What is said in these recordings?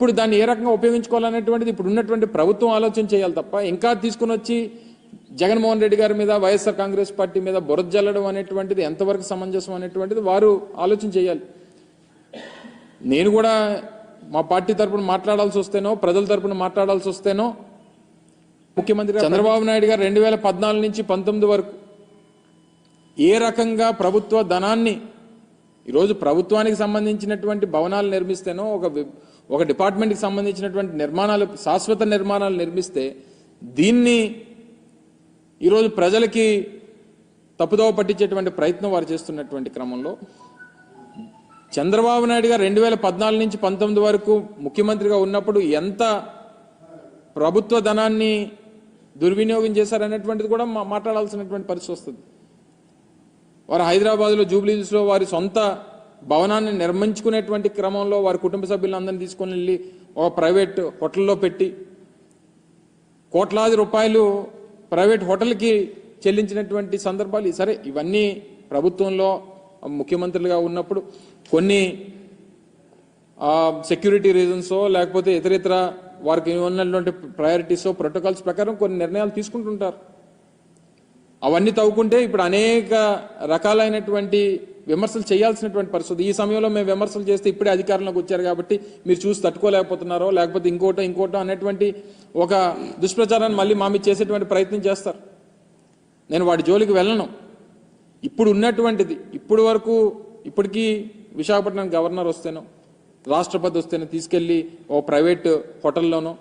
ఇప్పుడు దాన్ని ఏ రకంగా ఉపయోగించుకోవాలనేటువంటిది ఇప్పుడు ఉన్నటువంటి ప్రభుత్వం ఆలోచన చేయాలి తప్ప ఇంకా తీసుకుని వచ్చి జగన్మోహన్ రెడ్డి గారి మీద వైఎస్ఆర్ కాంగ్రెస్ పార్టీ మీద బురద జల్లడం అనేటువంటిది ఎంతవరకు సమంజసం అనేటువంటిది వారు ఆలోచన చేయాలి. నేను కూడా మా పార్టీ తరపున మాట్లాడాల్సి వస్తేనో ప్రజల తరపున మాట్లాడాల్సి వస్తేనో ముఖ్యమంత్రి చంద్రబాబు నాయుడు గారు రెండు వేల పద్నాలుగు నుంచి పంతొమ్మిది వరకు ఏ రకంగా ప్రభుత్వ ధనాన్ని ఈరోజు ప్రభుత్వానికి సంబంధించినటువంటి భవనాలు నిర్మిస్తేనో ఒక ఒక డిపార్ట్మెంట్కి సంబంధించినటువంటి నిర్మాణాలు శాశ్వత నిర్మాణాలు నిర్మిస్తే దీన్ని ఈరోజు ప్రజలకి తప్పుదోవ పట్టించేటువంటి ప్రయత్నం వారు చేస్తున్నటువంటి క్రమంలో చంద్రబాబు నాయుడు గారు రెండు వేల పద్నాలుగు నుంచి పంతొమ్మిది వరకు ముఖ్యమంత్రిగా ఉన్నప్పుడు ఎంత ప్రభుత్వ ధనాన్ని దుర్వినియోగం చేశారనేటువంటిది కూడా మా- మాట్లాడాల్సినటువంటి పరిస్థితి వస్తుంది. వారు హైదరాబాద్లో జూబ్లీహిల్స్లో వారి సొంత భవనాన్ని నిర్మించుకునేటువంటి క్రమంలో వారి కుటుంబ సభ్యులందరినీ తీసుకొని వెళ్ళి ఒక ప్రైవేట్ హోటల్లో పెట్టి కోట్లాది రూపాయలు ప్రైవేట్ హోటల్కి చెల్లించినటువంటి సందర్భాలు. సరే ఇవన్నీ ప్రభుత్వంలో ముఖ్యమంత్రులుగా ఉన్నప్పుడు కొన్ని సెక్యూరిటీ రీజన్సో లేకపోతే ఇతర ఇతర వారికి ఉన్నటువంటి ప్రయారిటీస్ ప్రోటోకాల్స్ ప్రకారం కొన్ని నిర్ణయాలు తీసుకుంటుంటారు. అవన్నీ తవ్వుకుంటే ఇప్పుడు అనేక రకాలైనటువంటి విమర్శలు చేయాల్సినటువంటి పరిస్థితి. ఈ సమయంలో మేము విమర్శలు చేస్తే ఇప్పుడే అధికారంలోకి వచ్చారు కాబట్టి మీరు చూసి తట్టుకోలేకపోతున్నారో లేకపోతే ఇంకోటో ఇంకోటో అనేటువంటి ఒక దుష్ప్రచారాన్ని మళ్ళీ మా మీద చేసేటువంటి ప్రయత్నం చేస్తారు. నేను వాడి జోలికి వెళ్ళను. ఇప్పుడు ఉన్నటువంటిది ఇప్పుడు వరకు ఇప్పటికీ విశాఖపట్నం గవర్నర్ వస్తేనో రాష్ట్రపతి వస్తేనో తీసుకెళ్ళి ఓ ప్రైవేట్ హోటల్లోనో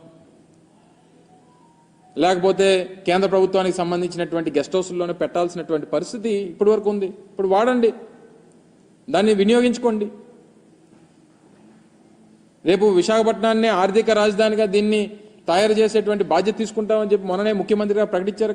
లేకపోతే కేంద్ర ప్రభుత్వానికి సంబంధించినటువంటి గెస్ట్ హౌస్లోనే పెట్టాల్సినటువంటి పరిస్థితి ఇప్పటివరకు ఉంది. ఇప్పుడు వాడండి. దాన్ని వినియోగించుకోండి. రేపు విశాఖపట్నాన్ని ఆర్థిక రాజధానిగా దీన్ని తయారు చేసేటువంటి బాధ్యత తీసుకుంటామని చెప్పి మొన్ననే ముఖ్యమంత్రిగా ప్రకటించారు.